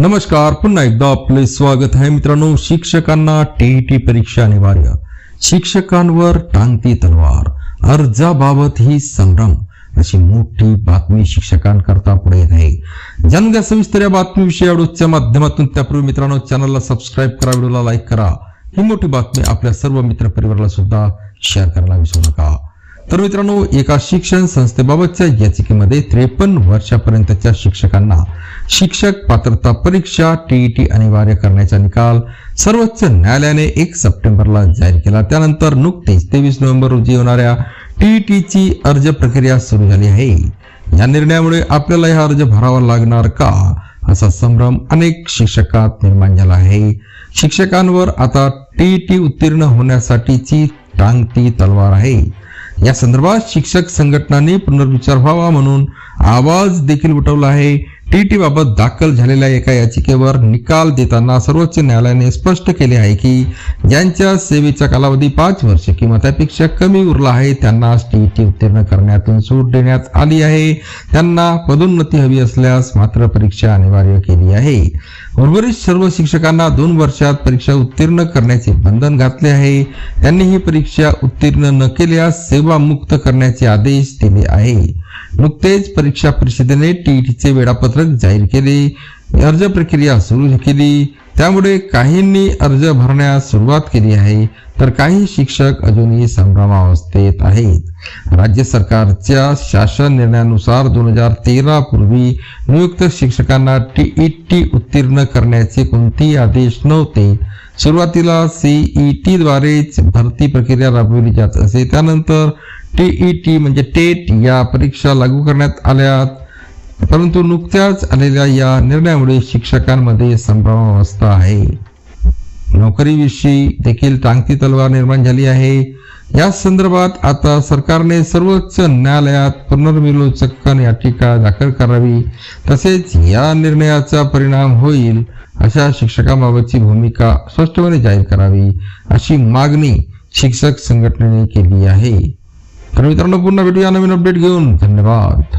नमस्कार पुन्हा एकदा आपले स्वागत आहे मित्रांनो. शिक्षकांना टीईटी परीक्षा अनिवार्य. शिक्षकांवर टांगती तलवार. अर्जाबाबत ही संभ्रम अशी मोठी बातमी शिक्षकांकरता पुढे येत आहे. जाणून घ्या सविस्तर या बातमीविषयी आवडूच्या माध्यमातून त्यापूर्वी मित्रांनो चॅनलला सबस्क्राईब करा व्हिडिओला लाईक करा. ही मोठी बातमी आपल्या सर्व मित्र परिवाराला सुद्धा शेअर करायला विसरू नका. तर मित्रांनो एका शिक्षण संस्थेबाबतच्या याचिकेमध्ये त्रेपन्न वर्षापर्यंतच्या शिक्षकांना शिक्षक पात्रता परीक्षा टीईटी अनिवार्य करण्याचा निकाल सर्वोच्च न्यायालयाने एक सप्टेंबरला जाहीर केला. त्यानंतर नुकतीच तेवीस नोव्हेंबर रोजी होणाऱ्या टीईटीची अर्ज प्रक्रिया सुरू झाली आहे. या निर्णयामुळे आपल्याला हा अर्ज भरावा लागणार का? असा संभ्रम अनेक शिक्षकात निर्माण झाला आहे. शिक्षकांवर आता टीईटी उत्तीर्ण होण्यासाठीची टांगती तलवार आहे. या संदर्भात शिक्षक संघटनांनी पुनर्विचार व्हावा म्हणून आवाज देखील उठवला आहे. टीटी बाबत दाखल झालेल्या एका याचिकेवर निकाल देताना सर्वोच्च न्यायालयाने स्पष्ट केले आहे की ज्यांच्या सेवेचा कालावधी पाच वर्ष किंवा त्यापेक्षा कमी उरला आहे त्यांना टीईटी उत्तीर्ण करण्यातून सूट देण्यात आली आहे. त्यांना पदोन्नती हवी असल्यास मात्र परीक्षा अनिवार्य केली आहे. उर्वरित सर्व शिक्षकांना दोन वर्षात परीक्षा उत्तीर्ण करण्याचे बंधन घातले आहे. त्यांनी ही परीक्षा उत्तीर्ण न केल्यास सेवा मुक्त करण्याचे आदेश दिले आहे. नुकतेच परीक्षा परिषदेने टीईटीचे वेळापत्रक जाहीर केले. अर्ज प्रक्रिया सुरू केली. त्यामुळे काहींनी अर्ज भरण्यास सुरुवात केली आहे तर काही शिक्षक अजूनही संभ्रमावस्थेत आहेत. राज्य सरकारच्या शासन निर्णयानुसार दोन हजार तेरा पूर्वी नियुक्त शिक्षकांना टीईटी उत्तीर्ण करण्याचे कोणतेही आदेश नव्हते. सुरुवातीला सीईटी द्वारेच भरती प्रक्रिया राबविली जात असे. त्यानंतर टीईटी म्हणजे टेट या परीक्षा लागू करण्यात आल्या परंतु नुकत्याच आलेल्या या निर्णयामुळे शिक्षकांमध्ये संभ्रमावस्था आहे. नोकरीविषयी देखील टांगती तलवार निर्माण झाली आहे. या संदर्भात आता सरकारने सर्वोच्च न्यायालयात पुनर्विलोचकन याचिका दाखल करावी. तसेच या निर्णयाचा परिणाम होईल अशा शिक्षकांबाबतची भूमिका स्पष्टपणे जाहीर करावी अशी मागणी शिक्षक संघटनेने केली आहे. तर मित्रांनो पुन्हा भेटूया नवीन अपडेट घेऊन. धन्यवाद.